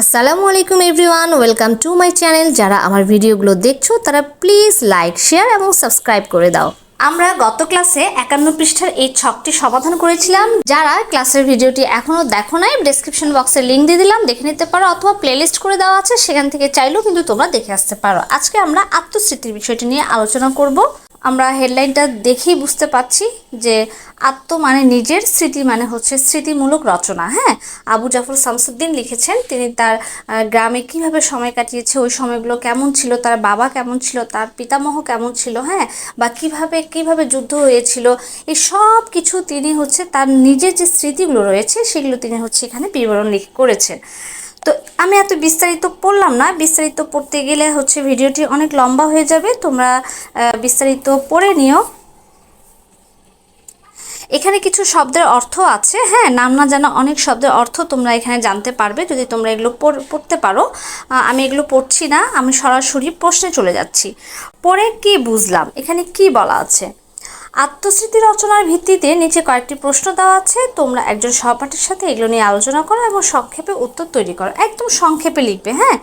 আসসালামু আলাইকুম everyone, welcome to my channel. যারা আমার ভিডিওগুলো দেখছ, তারা প্লিজ লাইক, শেয়ার এবং সাবস্ক্রাইব করে দাও। আমরা গত ক্লাসে একান্ন পৃষ্ঠার এই ছকটি সমাধান করেছিলাম। যারা ক্লাসের ভিডিওটি এখনও দেখো নাই ডেসক্রিপশন বক্সে লিঙ্ক দিয়ে দিলাম, দেখে নিতে পারো অথবা প্লেলিস্ট করে দেওয়া আছে, সেখান থেকে চাইলেও কিন্তু তোমরা দেখে আসতে পারো। আজকে আমরা আত্মস্মৃতির বিষয়টি নিয়ে আলোচনা করব। আমরা হেডলাইনটা দেখেই বুঝতে পারছি যে আত্ম মানে নিজের, স্মৃতি মানে হচ্ছে স্মৃতিমূলক রচনা হ্যাঁ? আবু জাফর শামসুদ্দিন লিখেছেন, তিনি তার গ্রামে কীভাবে সময় কাটিয়েছে, ওই সময়গুলো কেমন ছিল, তার বাবা কেমন ছিল, তার পিতামহ কেমন ছিল হ্যাঁ? বা কীভাবে কীভাবে যুদ্ধ হয়েছিল, এই সব কিছু তিনি হচ্ছে তার নিজের যে স্মৃতিগুলো রয়েছে, সেগুলো তিনি হচ্ছে এখানে বিবরণ করেছেন। তো আমি এত বিস্তারিত পড়লাম না। বিস্তারিত পড়তে গেলে হচ্ছে ভিডিওটি অনেক লম্বা হয়ে যাবে। তোমরা বিস্তারিত পড়ে নিও। এখানে কিছু শব্দের অর্থ আছে। হ্যাঁ নাম না জানা অনেক শব্দের অর্থ তোমরা এখানে জানতে পারবে যদি তোমরা এগুলো পড়- পড়তে পারো। আমি এগুলো পড়ছি না। আমি সরাসরি প্রশ্নে চলে যাচ্ছি। পড়ে কি বুঝলাম? এখানে কি বলা আছে? আত্মস্মৃতি রচনার ভিত্তিতে নিচে কয়েকটি প্রশ্ন দেওয়া আছে। তোমরা একজন সহপাঠীর সাথে এগুলো নিয়ে আলোচনা করো এবং সংক্ষেপে উত্তর তৈরি করো। একদম সংক্ষেপে লিখবে হ্যাঁ?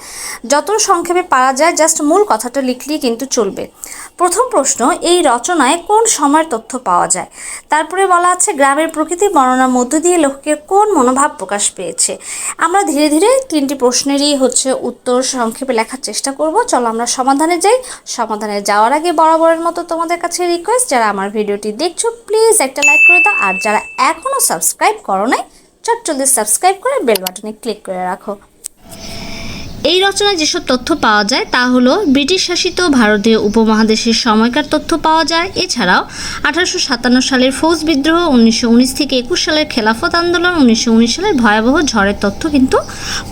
যত সংক্ষেপে পারা যায় জাস্ট মূল কথাটা লিখলেই কিন্তু চলবে। প্রথম প্রশ্ন, এই রচনায় কোন সময়ের তথ্য পাওয়া যায়? তারপরে বলা আছে, গ্রামের প্রকৃতি বর্ণনার মধ্য দিয়ে লেখকের কোন মনোভাব প্রকাশ পেয়েছে? আমরা ধীরে ধীরে তিনটি প্রশ্নেরই হচ্ছে উত্তর সংক্ষেপে লেখার চেষ্টা করব। চলো আমরা সমাধানে যাই। সমাধানে যাওয়ার আগে বরাবরের মতো তোমাদের কাছে রিকোয়েস্ট যারা আমার ভিডিওটি দেখছ প্লিজ একটা লাইক করে দাও। আর যারা এখনও সাবস্ক্রাইব করো নাই, চট জলদি সাবস্ক্রাইব করে বেল বাটনে ক্লিক করে রাখো। এই রচনায় যেসব তথ্য পাওয়া যায় তা হলো ব্রিটিশ শাসিত ভারতীয় উপমহাদেশের সময়কার তথ্য পাওয়া যায়। এছাড়াও আঠারোশো সাতান্ন সালের ফৌজ বিদ্রোহ, উনিশশো উনিশ থেকে একুশ সালের খেলাফত আন্দোলন, উনিশশো উনিশ সালের ভয়াবহ ঝড়ের তথ্য কিন্তু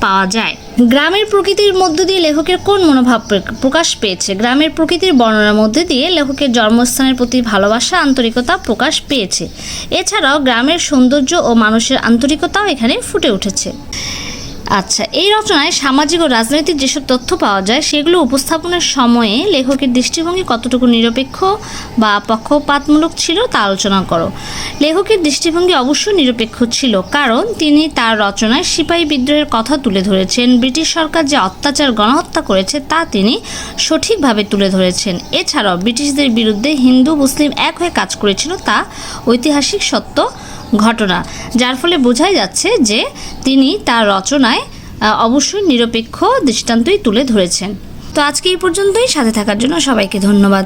পাওয়া যায়। গ্রামের প্রকৃতির মধ্য দিয়ে লেখকের কোন মনোভাব প্র- প্রকাশ পেয়েছে? গ্রামের প্রকৃতির বর্ণনার মধ্যে দিয়ে লেখকের জন্মস্থানের প্রতি ভালোবাসা, আন্তরিকতা প্রকাশ পেয়েছে। এছাড়াও গ্রামের সৌন্দর্য ও মানুষের আন্তরিকতাও এখানে ফুটে উঠেছে। আচ্ছা এই রচনায় সামাজিক ও রাজনৈতিক যেসব তথ্য পাওয়া যায়, সেগুলো উপস্থাপনের সময়ে লেখকের দৃষ্টিভঙ্গি কতটুকু নিরপেক্ষ বা পক্ষপাতমূলক ছিল তা আলোচনা করো। লেখকের দৃষ্টিভঙ্গি অবশ্যই নিরপেক্ষ ছিল, কারণ তিনি তার রচনায় সিপাহী বিদ্রোহের কথা তুলে ধরেছেন। ব্রিটিশ সরকার যে অত্যাচার, গণহত্যা করেছে, তা তিনি সঠিকভাবে তুলে ধরেছেন। এছাড়াও ব্রিটিশদের বিরুদ্ধে হিন্দু, মুসলিম এক হয়ে কাজ করেছিল, তা ঐতিহাসিক সত্য ঘটনা, যার ফলে বোঝাই যাচ্ছে যে তিনি তার রচনায় অবশ্যই নিরপেক্ষ দৃষ্টান্তই তুলে ধরেছেন। তো আজকে এই পর্যন্তই, সাথে থাকার জন্য সবাইকে ধন্যবাদ।